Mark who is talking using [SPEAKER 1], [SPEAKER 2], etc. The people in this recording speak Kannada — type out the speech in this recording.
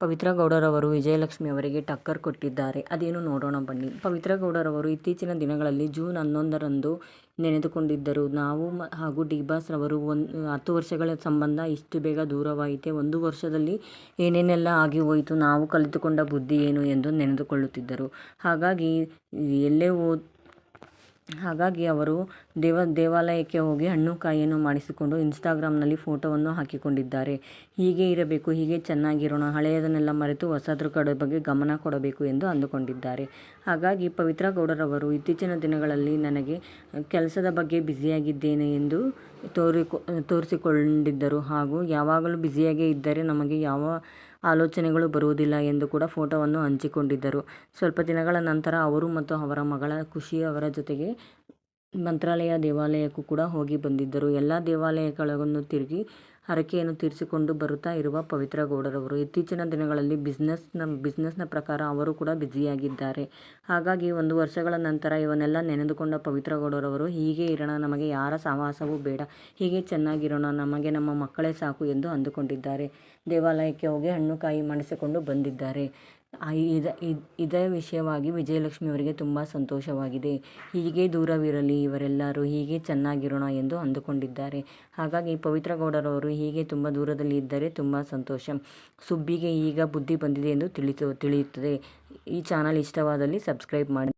[SPEAKER 1] ಪವಿತ್ರ ಗೌಡರವರು ವಿಜಯಲಕ್ಷ್ಮಿ ಅವರಿಗೆ ಟಕ್ಕರ್ ಕೊಟ್ಟಿದ್ದಾರೆ. ಅದೇನು ನೋಡೋಣ ಬನ್ನಿ. ಪವಿತ್ರ ಗೌಡರವರು ಇತ್ತೀಚಿನ ದಿನಗಳಲ್ಲಿ ಜೂನ್ ಹನ್ನೊಂದರಂದು ನೆನೆದುಕೊಂಡಿದ್ದರು. ನಾವು ಹಾಗೂ ಡಿ ರವರು ಒಂದು ಹತ್ತು ವರ್ಷಗಳ ಸಂಬಂಧ ಇಷ್ಟು ಬೇಗ ದೂರವಾಯಿತೆ. ಒಂದು ವರ್ಷದಲ್ಲಿ ಏನೇನೆಲ್ಲ ಆಗಿ ಹೋಯಿತು, ನಾವು ಕಲಿತುಕೊಂಡ ಬುದ್ಧಿ ಏನು ಎಂದು ನೆನೆದುಕೊಳ್ಳುತ್ತಿದ್ದರು. ಹಾಗಾಗಿ ಎಲ್ಲೇ ಹೋದ್ ಹಾಗಾಗಿ ಅವರು ದೇವ, ದೇವಾಲಯಕ್ಕೆ ಹೋಗಿ ಹಣ್ಣು ಕಾಯಿಯನ್ನು ಮಾಡಿಸಿಕೊಂಡು ಇನ್ಸ್ಟಾಗ್ರಾಮ್ನಲ್ಲಿ ಫೋಟೋವನ್ನು ಹಾಕಿಕೊಂಡಿದ್ದಾರೆ. ಹೀಗೆ ಇರಬೇಕು, ಹೀಗೆ ಚೆನ್ನಾಗಿರೋಣ, ಹಳೆಯದನ್ನೆಲ್ಲ ಮರೆತು ಹೊಸದ್ರ ಕಡೆ ಬಗ್ಗೆ ಗಮನ ಕೊಡಬೇಕು ಎಂದು ಅಂದುಕೊಂಡಿದ್ದಾರೆ. ಹಾಗಾಗಿ ಪವಿತ್ರ ಗೌಡರವರು ಇತ್ತೀಚಿನ ದಿನಗಳಲ್ಲಿ ನನಗೆ ಕೆಲಸದ ಬಗ್ಗೆ ಬ್ಯುಸಿಯಾಗಿದ್ದೇನೆ ಎಂದು ತೋರಿಕೊ, ತೋರಿಸಿಕೊಂಡಿದ್ದರು. ಹಾಗೂ ಯಾವಾಗಲೂ ಬ್ಯುಸಿಯಾಗೇ ಇದ್ದರೆ ನಮಗೆ ಯಾವ ಆಲೋಚನೆಗಳು ಬರುವುದಿಲ್ಲ ಎಂದು ಕೂಡ ಫೋಟೋವನ್ನು ಹಂಚಿಕೊಂಡಿದ್ದರು. ಸ್ವಲ್ಪ ದಿನಗಳ ನಂತರ ಅವರು ಮತ್ತು ಅವರ ಮಗಳ ಖುಷಿ ಅವರ ಜೊತೆಗೆ ಮಂತ್ರಾಲಯ ದೇವಾಲಯಕ್ಕೂ ಕೂಡ ಹೋಗಿ ಬಂದಿದ್ದರು. ಎಲ್ಲ ದೇವಾಲಯಗಳನ್ನು ತಿರುಗಿ ಹರಕೆಯನ್ನು ತೀರಿಸಿಕೊಂಡು ಬರುತ್ತಾ ಇರುವ ಪವಿತ್ರ ಗೌಡರವರು. ಇತ್ತೀಚಿನ ದಿನಗಳಲ್ಲಿ ಬಿಸ್ನೆಸ್ನ ಬಿಸ್ನೆಸ್ನ ಪ್ರಕಾರ ಅವರು ಕೂಡ ಬ್ಯುಸಿಯಾಗಿದ್ದಾರೆ ಹಾಗಾಗಿ ಒಂದು ವರ್ಷಗಳ ನಂತರ ಇವನ್ನೆಲ್ಲ ನೆನೆದುಕೊಂಡ ಪವಿತ್ರ ಗೌಡರವರು, ಹೀಗೆ ಇರೋಣ, ನಮಗೆ ಯಾರ ಸಹವಾಸವೂ ಬೇಡ, ಹೀಗೆ ಚೆನ್ನಾಗಿರೋಣ, ನಮಗೆ ನಮ್ಮ ಮಕ್ಕಳೇ ಸಾಕು ಎಂದು ಅಂದುಕೊಂಡಿದ್ದಾರೆ. ದೇವಾಲಯಕ್ಕೆ ಹೋಗಿ ಹಣ್ಣು ಕಾಯಿ ಮಾಡಿಸಿಕೊಂಡು ಬಂದಿದ್ದಾರೆ. ಇದ ವಿಷಯವಾಗಿ ವಿಜಯಲಕ್ಷ್ಮಿ ಅವರಿಗೆ ತುಂಬ ಸಂತೋಷವಾಗಿದೆ. ಹೀಗೆ ದೂರವಿರಲಿ, ಇವರೆಲ್ಲರೂ ಹೀಗೆ ಚೆನ್ನಾಗಿರೋಣ ಎಂದು ಅಂದುಕೊಂಡಿದ್ದಾರೆ. ಹಾಗಾಗಿ ಪವಿತ್ರ ಗೌಡರವರು ಹೀಗೆ ತುಂಬ ದೂರದಲ್ಲಿ ಇದ್ದರೆ ತುಂಬ ಸಂತೋಷ. ಸುಬ್ಬಿಗೆ ಈಗ ಬುದ್ಧಿ ಬಂದಿದೆ ಎಂದು ತಿಳಿತು ತಿಳಿಯುತ್ತದೆ. ಈ ಚಾನಲ್ ಇಷ್ಟವಾದಲ್ಲಿ ಸಬ್ಸ್ಕ್ರೈಬ್ ಮಾಡಿ.